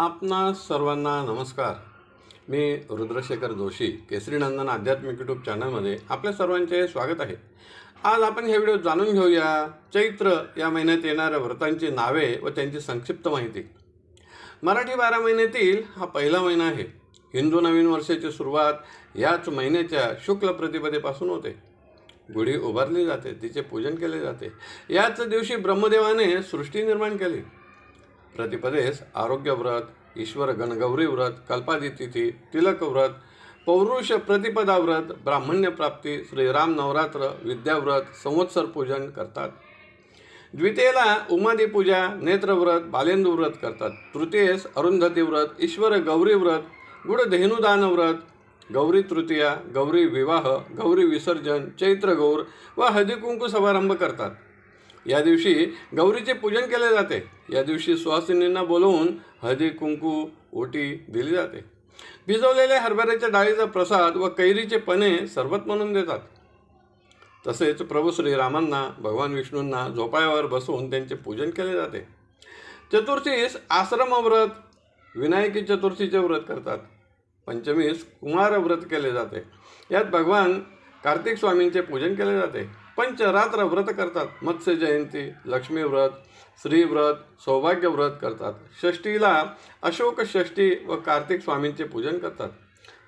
आपणा सर्वांना नमस्कार. मी रुद्रशेखर जोशी केसरीनंदन आध्यात्मिक यूट्यूब चॅनलमध्ये आपल्या सर्वांचे स्वागत आहे. आज आपण हे व्हिडिओ जाणून घेऊया चैत्र या महिन्यात येणाऱ्या व्रतांची नावे व त्यांची संक्षिप्त माहिती. मराठी बारा महिन्यातील हा पहिला महिना आहे. हिंदू नवीन वर्षाची सुरुवात याच महिन्याच्या शुक्ल प्रतिपदेपासून होते. गुढी उभारली जाते तिचे पूजन केले जाते. याच दिवशी ब्रह्मदेवाने सृष्टी निर्माण केली. प्रतिपदेस आरोग्य व्रत ईश्वर गणगौरी व्रत कल्पादितिथी तिलक व्रत पौरुष प्रतिपदा व्रत ब्राह्मण्य प्राप्ती श्रीराम नवरात्र विद्याव्रत संवत्सर पूजन करतात. द्वितीयेला उमादी पूजा नेत्रव्रत बालेंदू व्रत करतात. तृतीयेस अरुंधती व्रत ईश्वर गौरी व्रत गुढधेनुदान व्रत गौरी तृतीया गौरी विवाह गौरी विसर्जन चैत्र गौर व हळदीकुंकू समारंभ करतात. या दिवशी गौरीचे पूजन केले जाते. या दिवशी सुहासिनींना बोलवून हळदी कुंकू ओटी दिली जाते. भिजवलेल्या हरभऱ्याच्या डाळीचा प्रसाद व कैरीचे पणे सरबत म्हणून देतात. तसेच प्रभू श्रीरामांना भगवान विष्णूंना झोपाळ्यावर बसवून त्यांचे पूजन केले जाते. चतुर्थीस आश्रम व्रत विनायकी चतुर्थीचे व्रत करतात. पंचमीस कुमार व्रत केले जाते. यात भगवान कार्तिक स्वामींचे पूजन केले जाते. पंचरात्र व्रत करतात. मत्स्य जयंती लक्ष्मी व्रत श्री व्रत सौभाग्य व्रत करतात. षष्टीला अशोक षष्टी व कार्तिक स्वामींचे पूजन करतात.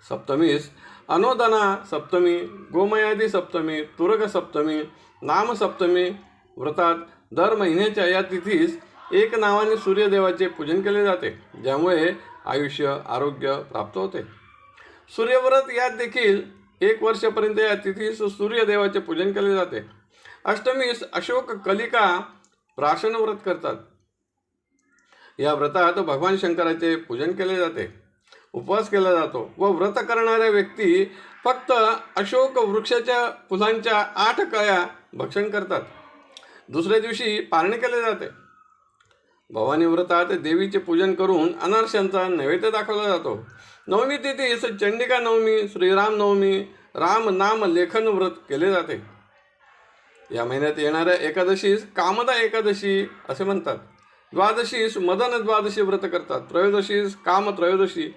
सप्तमीस अनोदना सप्तमी गोमयादी सप्तमी तुरग सप्तमी नामसप्तमी व्रतात दर महिन्याच्या या तिथीस एक नावाने सूर्यदेवाचे पूजन केले जाते ज्यामुळे आयुष्य आरोग्य प्राप्त होते. सूर्यव्रत यात देखील एक वर्षापर्यंत या तिथीस सूर्यदेवाचे पूजन केले जाते. अष्टमीस अशोक कलिका प्राशन व्रत करतात. या व्रतात भगवान शंकराचे पूजन केले जाते. उपवास केला जातो व व्रत करणाऱ्या व्यक्ती फक्त अशोक वृक्षाच्या फुलांच्या आठ कळ्या भक्षण करतात. दुसऱ्या दिवशी पारणे केले जाते. भवानी व्रतात देवीचे पूजन करून अनारशांचा नैवेद्य दाखवला जातो. नवमी तिथीस चंडिका नवमी श्रीराम नवमी राम नाम लेखन व्रत केले जाते. या महिन्यात येणाऱ्या एकादशीस कामदा एकादशी असे म्हणतात. द्वादशीस मदन द्वादशी व्रत करतात. त्रयोदशीस काम त्रयोदशी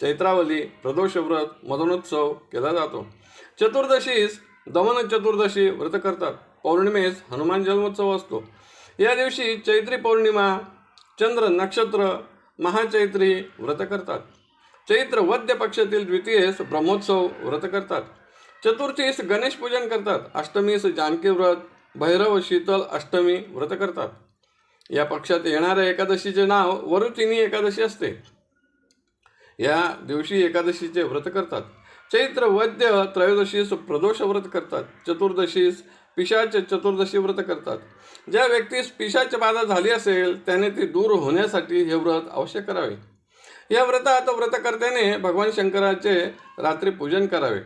चैत्रावली प्रदोष व्रत मदनोत्सव केला जातो. चतुर्दशीस दमन चतुर्दशी व्रत करतात. पौर्णिमेस हनुमान जन्मोत्सव असतो. या दिवशी चैत्री पौर्णिमा चंद्र नक्षत्र महाचैत्री व्रत करतात. चैत्र वद्य पक्षातील द्वितीयेस ब्रह्मोत्सव व्रत करतात. चतुर्थीस गणेश पूजन करतात. अष्टमीस जानकी व्रत भैरव शीतल अष्टमी व्रत करतात. या पक्षात येणाऱ्या एकादशीचे नाव वरुचिनी एकादशी असते. या दिवशी एकादशीचे व्रत करतात. चैत्र वद्य त्रयोदशीस प्रदोष व्रत करतात. चतुर्दशीस पिशाच चतुर्दशी व्रत करतात. ज्या व्यक्तीस पिशाच बाधा झाली असेल त्याने ती दूर होण्यासाठी हे व्रत अवश्य करावे. या व्रतात व्रतकर्त्याने भगवान शंकराचे रात्री पूजन करावे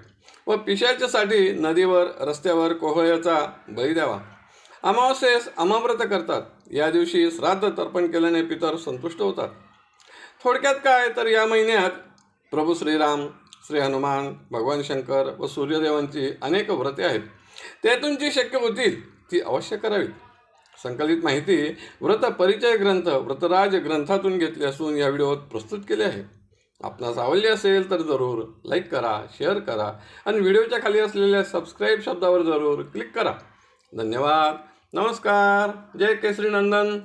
व पिशाच्यासाठी नदीवर रस्त्यावर कोहळ्याचा बळी द्यावा. अमावस्येस अमाव्रत करतात. या दिवशी श्राद्ध तर्पण केल्याने पितर संतुष्ट होतात. थोडक्यात काय? तर या महिन्यात प्रभू श्रीराम श्री हनुमान भगवान शंकर व सूर्यदेवांची अनेक व्रते आहेत. त्यातून जी शक्य होतील ती अवश्य करावीत. संकलित माहिती व्रत परिचय ग्रंथ व्रतराज ग्रंथातून घेतली असून या व्हिडिओत प्रस्तुत केले आहे. आपणास आवडले असेल तर जरूर लाईक करा शेअर करा आणि व्हिडिओच्या खाली असलेल्या सबस्क्राईब शब्दावर जरूर क्लिक करा. धन्यवाद. नमस्कार. जय केसरी नंदन.